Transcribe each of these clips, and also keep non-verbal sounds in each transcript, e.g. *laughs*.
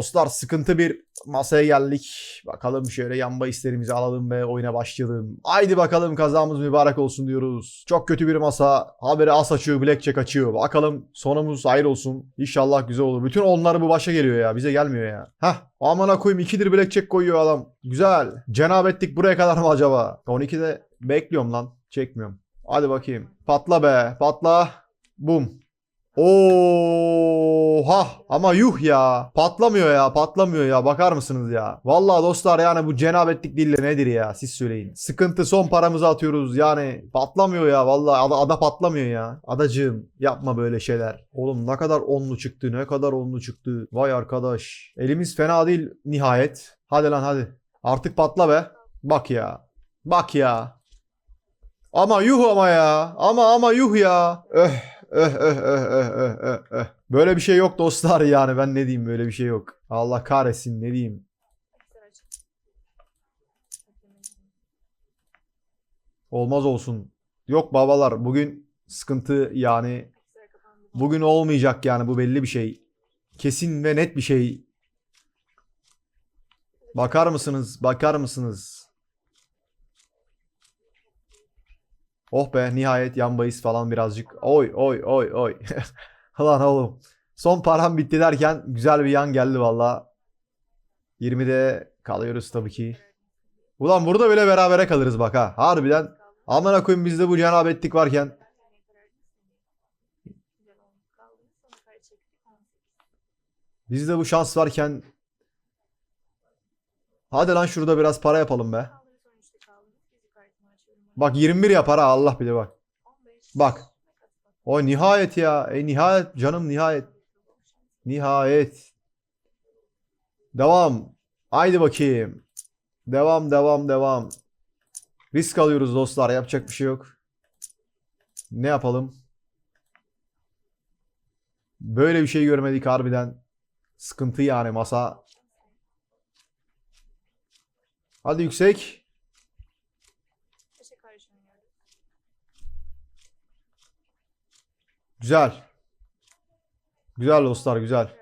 Dostlar sıkıntı bir masaya geldik. Bakalım şöyle yan bahislerimizi alalım ve oyuna başlayalım. Haydi bakalım kazamız mübarek olsun diyoruz. Çok kötü bir masa. Haberi as açıyor, blackjack açıyor. Bakalım sonumuz hayır olsun. İnşallah güzel olur. Bütün onları bu başa geliyor ya. Bize gelmiyor ya. Hah. Amına koyayım ikidir blackjack koyuyor adam. Güzel. Cenabetlik buraya kadar mı acaba? 12'de bekliyorum lan. Çekmiyorum. Hadi bakayım. Patla be. Patla. Bum. Oha! Ama yuh ya. Patlamıyor ya patlamıyor ya. Bakar mısınız ya? Vallahi dostlar yani bu cenabetlik değil de nedir ya? Siz söyleyin. Sıkıntı son paramızı atıyoruz. Yani patlamıyor ya. Vallahi ada, ada patlamıyor ya. Adacığım yapma böyle şeyler. Oğlum ne kadar onlu çıktı ne kadar onlu çıktı. Vay arkadaş. Elimiz fena değil nihayet. Hadi lan hadi. Artık patla be. Bak ya. Bak ya. Ama yuh ama ya. Ama ama yuh ya. Öh öh öh öh öh öh öh öh. Böyle bir şey yok dostlar yani ben ne diyeyim böyle bir şey yok. Allah kahretsin ne diyeyim. Olmaz olsun. Yok babalar bugün sıkıntı yani bugün olmayacak yani bu belli bir şey. Kesin ve net bir şey. Bakar mısınız? Bakar mısınız? Oh be nihayet yan bahis falan birazcık. Oy oy oy oy. *laughs* Lan oğlum. Son param bitti derken güzel bir yan geldi valla. 20'de kalıyoruz tabii ki. Ulan burada bile berabere kalırız bak ha. Harbiden. Amına koyayım bizde bu cenabetlik varken. Bizde bu şans varken. Hadi lan şurada biraz para yapalım be. Bak 21 yapar ha Allah bile bak. Bak. O nihayet ya. E nihayet canım nihayet. Nihayet. Devam. Haydi bakayım. Devam devam devam. Risk alıyoruz dostlar. Yapacak bir şey yok. Ne yapalım? Böyle bir şey görmedik harbiden. Sıkıntı yani masa. Hadi yüksek. Güzel. Güzel dostlar güzel.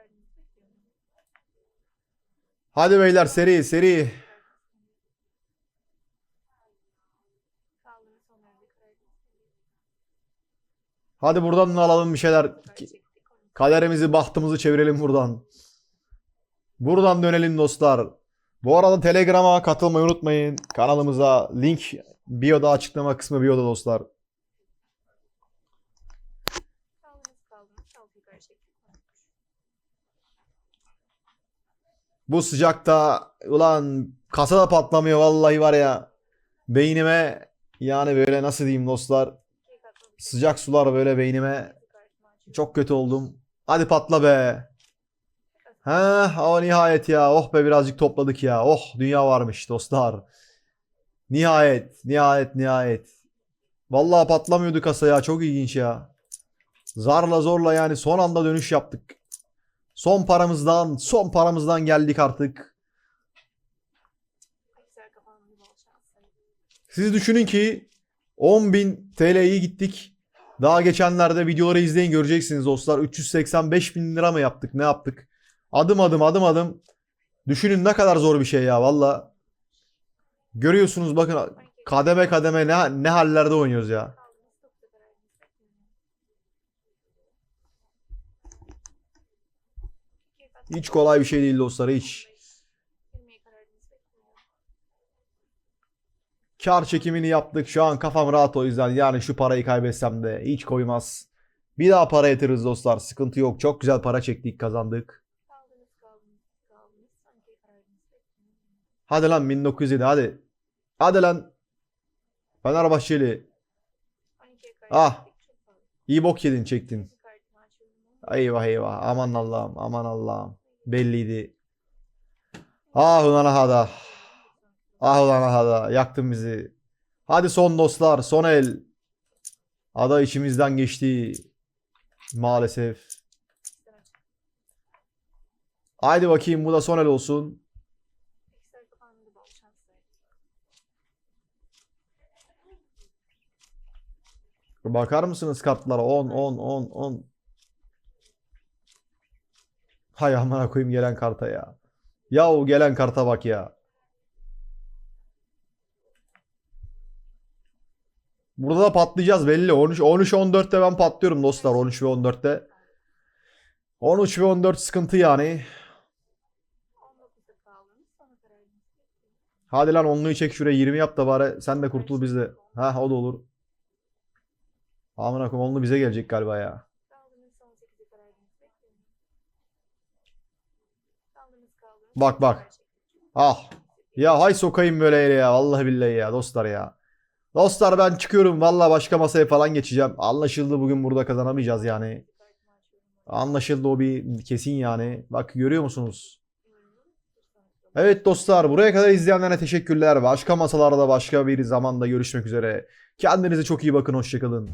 Hadi beyler seri seri. Hadi buradan da alalım bir şeyler. Kaderimizi bahtımızı çevirelim buradan. Buradan dönelim dostlar. Bu arada Telegram'a katılmayı unutmayın. Kanalımıza link bio'da açıklama kısmı bio'da dostlar. Bu sıcakta ulan kasa da patlamıyor vallahi var ya. Beynime yani böyle nasıl diyeyim dostlar. Sıcak sular böyle beynime. Çok kötü oldum. Hadi patla be. Heh o nihayet ya. Oh be birazcık topladık ya. Oh dünya varmış dostlar. Nihayet. Nihayet nihayet. Vallahi patlamıyordu kasa ya. Çok ilginç ya. Zarla zorla yani son anda dönüş yaptık. Son paramızdan, son paramızdan geldik artık. Siz düşünün ki 10.000 TL'yi gittik. Daha geçenlerde videoları izleyin göreceksiniz dostlar. 385 bin lira mı yaptık ne yaptık? Adım adım adım adım. Düşünün ne kadar zor bir şey ya valla. Görüyorsunuz bakın kademe kademe ne, ne hallerde oynuyoruz ya. Hiç kolay bir şey değil dostlar hiç. Kar çekimini yaptık. Şu an kafam rahat o yüzden. Yani şu parayı kaybetsem de hiç koymaz. Bir daha para yatırırız dostlar. Sıkıntı yok. Çok güzel para çektik kazandık. Hadi lan 1907 hadi. Hadi lan. Fenerbahçeli. Ah. İyi bok yedin çektin. Eyvah eyvah. Aman Allah'ım. Aman Allah'ım. Belliydi. Ah ulan ahada. Ah ulan ahada. Yaktın bizi. Hadi son dostlar. Son el. Ada içimizden geçti. Maalesef. Haydi bakayım bu da son el olsun. Bakar mısınız kartlara? 10 10 10 10. Hay amına koyayım gelen karta ya. Ya o gelen karta bak ya. Burada da patlayacağız belli. 13 13 14'te ben patlıyorum dostlar 13 ve 14'te. 13 ve 14 sıkıntı yani. 19'da kaldınız. Sonra kararınızı bekleyin. Hadi lan onluyu çek şuraya 20 yap da bari sen de kurtul biz de. Ha o da olur. Amına koyayım onlu bize gelecek galiba ya. Bak, bak. Ah. Ya hay sokayım böyle yere ya. Vallahi billahi ya dostlar ya. Dostlar ben çıkıyorum. Vallahi başka masaya falan geçeceğim. Anlaşıldı bugün burada kazanamayacağız yani. Anlaşıldı o bir kesin yani. Bak görüyor musunuz? Evet dostlar buraya kadar izleyenlere teşekkürler. Başka masalarda başka bir zamanda görüşmek üzere. Kendinize çok iyi bakın. Hoşçakalın.